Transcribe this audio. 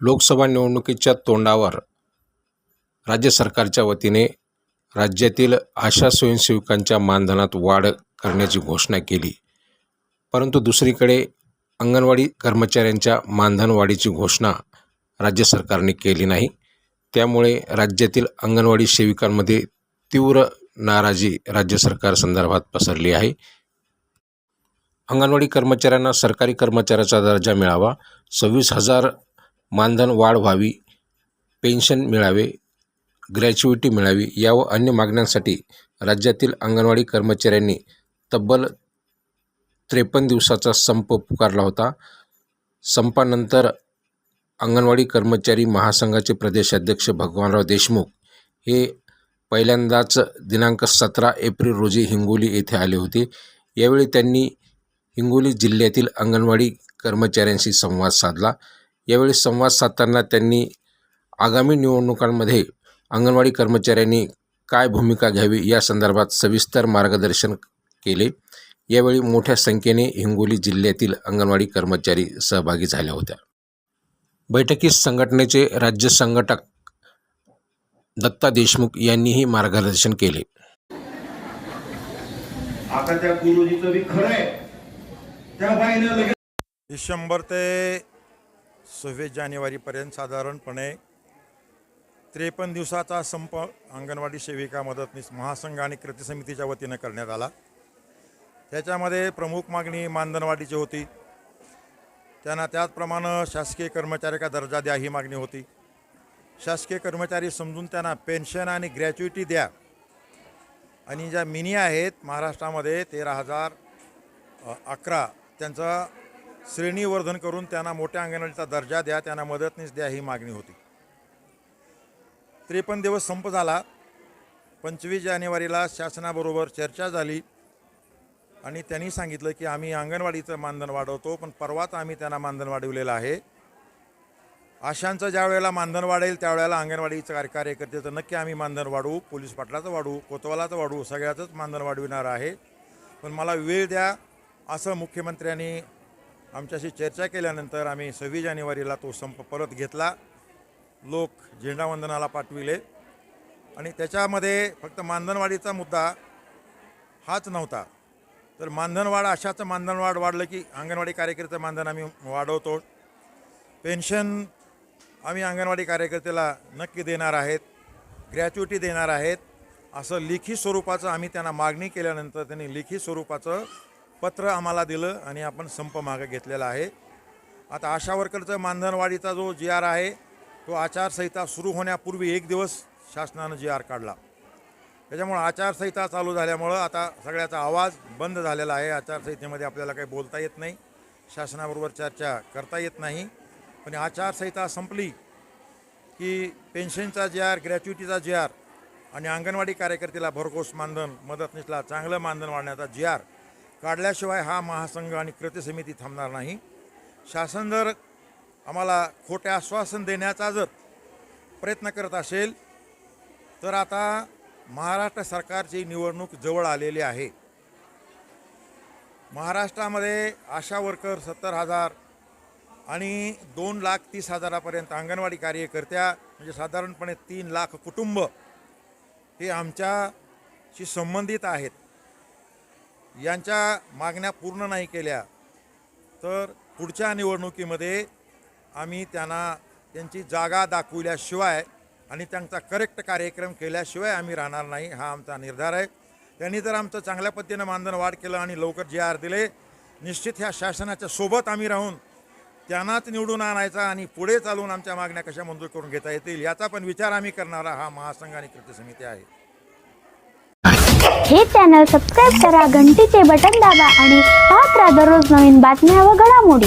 लोकसभा निवडणुकीच्या तोंडावर राज्य सरकारच्या वतीने राज्यातील आशा स्वयंसेविकांच्या मानधनात वाढ करण्याची घोषणा केली. परंतु दुसरीकडे अंगणवाडी कर्मचाऱ्यांच्या मानधनवाढीची घोषणा राज्य सरकारने केली नाही. त्यामुळे राज्यातील अंगणवाडी सेविकांमध्ये तीव्र नाराजी राज्य सरकार संदर्भात पसरली आहे. अंगणवाडी कर्मचाऱ्यांना सरकारी कर्मचाऱ्याचा दर्जा मिळावा सव्वीस हजार मानधन वाढ व्हावी पेन्शन मिळावे ग्रॅच्युइटी मिळावी या व अन्य मागण्यांसाठी राज्यातील अंगणवाडी कर्मचाऱ्यांनी तब्बल त्रेपन्न दिवसाचा संप पुकारला होता. संपानंतर अंगणवाडी कर्मचारी महासंघाचे प्रदेशाध्यक्ष भगवानराव देशमुख हे पहिल्यांदाच दिनांक सतरा एप्रिल रोजी हिंगोली येथे आले होते. यावेळी त्यांनी हिंगोली जिल्ह्यातील अंगणवाडी कर्मचाऱ्यांशी संवाद साधला. यावेळी संवाद साधताना त्यांनी आगामी निवडणुकांमध्ये अंगणवाडी कर्मचाऱ्यांनी काय भूमिका घ्यावी या संदर्भात सविस्तर मार्गदर्शन केले. यावेळी मोठ्या संख्येने हिंगोली जिल्ह्यातील अंगणवाडी कर्मचारी सहभागी झाल्या होत्या. बैठकीत संघटनेचे राज्य संघटक दत्ता देशमुख यांनीही मार्गदर्शन केले. आता त्या गुरुजीचं खरं आहे. त्या बाईनं लगेच डिसेंबर ते सव्वीस जानेवारीपर्यंत साधारणपणे त्रेपन्न दिवसाचा संप अंगणवाडी सेविका मदतनीस महासंघ आणि कृती समितीच्या वतीनं करण्यात आला. त्याच्यामध्ये प्रमुख मागणी मानधनवाढीची होती. त्यांना त्याचप्रमाणे शासकीय कर्मचारी का दर्जा द्या ही मागणी होती. शासकीय कर्मचारी समजून त्यांना पेन्शन आणि ग्रॅच्युइटी द्या. आणि ज्या मिनी आहेत महाराष्ट्रामध्ये तेरा हजार अकरा त्यांचं श्रेणीवर्धन करून त्यांना मोठ्या अंगणवाडीचा दर्जा द्या त्यांना मदतनीस द्या ही मागणी होती. त्रेपन्न दिवस संप झाला. पंचवीस जानेवारीला शासनाबरोबर चर्चा झाली. आणि त्यांनी सांगितलं की आम्ही अंगणवाडीचं मानधन वाढवतो पण परवाच आम्ही त्यांना मानधन वाढवलेलं आहे. आशांचं ज्या वेळेला मानधन वाढेल त्यावेळेला अंगणवाडीचं कार्य कार्यकर्त्याचं नक्की आम्ही मानधन वाढवू पोलीस पाटलाचं वाढवू कोतवालाचं वाढवू सगळ्याचंच मानधन वाढविणार आहे. पण मला वेळ द्या असं मुख्यमंत्र्यांनी आमच्याशी चर्चा केल्यानंतर आम्ही सव्वीस जानेवारीला तो संप परत घेतला. लोक झेंडावंदनाला पाठविले. आणि त्याच्यामध्ये फक्त मानधनवाढीचा मुद्दा हाच नव्हता. तर मानधनवाढ अशाचं मानधनवाढ वाढलं की अंगणवाडी कार्यकर्ते मानधन आम्ही वाढवतो. पेन्शन आम्ही अंगणवाडी कार्यकर्त्याला नक्की देणार आहेत. ग्रॅच्युटी देणार आहेत. असं लिखी स्वरूपाचं आम्ही त्यांना मागणी केल्यानंतर त्यांनी लिखी स्वरूपाचं पत्र आम्हाला दिलं आणि आपण संप मागं घेतलेला आहे. आता आशा वर्करचं मानधनवाढीचा जो जी आर आहे तो आचारसंहिता सुरू होण्यापूर्वी एक दिवस शासनानं जी आर काढला. त्याच्यामुळं आचारसंहिता चालू झाल्यामुळं आता सगळ्याचा आवाज बंद झालेला आहे. आचारसंहितेमध्ये आपल्याला काही बोलता येत नाही. शासनाबरोबर चर्चा करता येत नाही. पण आचारसंहिता संपली की पेन्शनचा जी आर ग्रॅच्युटीचा जी आर आणि अंगणवाडी कार्यकर्त्याला भरघोस मानधन मदतनीसला चांगलं मानधन वाढण्याचा जी आर काढल्याशिवाय हा महासंघ आणि कृती समिती थांबणार नाही. शासन जर आम्हाला खोटे आश्वासन देण्याचा जर प्रयत्न करत असेल तर आता महाराष्ट्र सरकारची निवडणूक जवळ आलेली आहे. महाराष्ट्रामध्ये आशा वर्कर सत्तर हजार आणि दोन लाख तीस हजारापर्यंत अंगणवाडी कार्यकर्त्या म्हणजे साधारणपणे तीन लाख कुटुंब हे आमच्याशी संबंधित आहेत. यांच्या मागण्या पूर्ण नाही केल्या तर पुढच्या निवडणुकीमध्ये आम्ही त्यांना त्यांची जागा दाखविल्याशिवाय आणि त्यांचा करेक्ट कार्यक्रम केल्याशिवाय आम्ही राहणार नाही हा आमचा निर्धार आहे. त्यांनी जर आमचं चांगल्या पद्धतीनं मानधन वाढ केलं आणि लवकर जे आर दिले निश्चित ह्या शासनाच्या सोबत आम्ही राहून त्यांनाच निवडून आणायचा आणि पुढे चालून आमच्या मागण्या कशा मंजूर करून घेता येतील याचा पण विचार आम्ही करणारा हा महासंघ आणि कृती समिती आहे. हे चॅनल सबस्क्राईब करा घंटीचे बटन दाबा आणि पाहत राहा दररोज नवीन बातम्या व घडामोडी.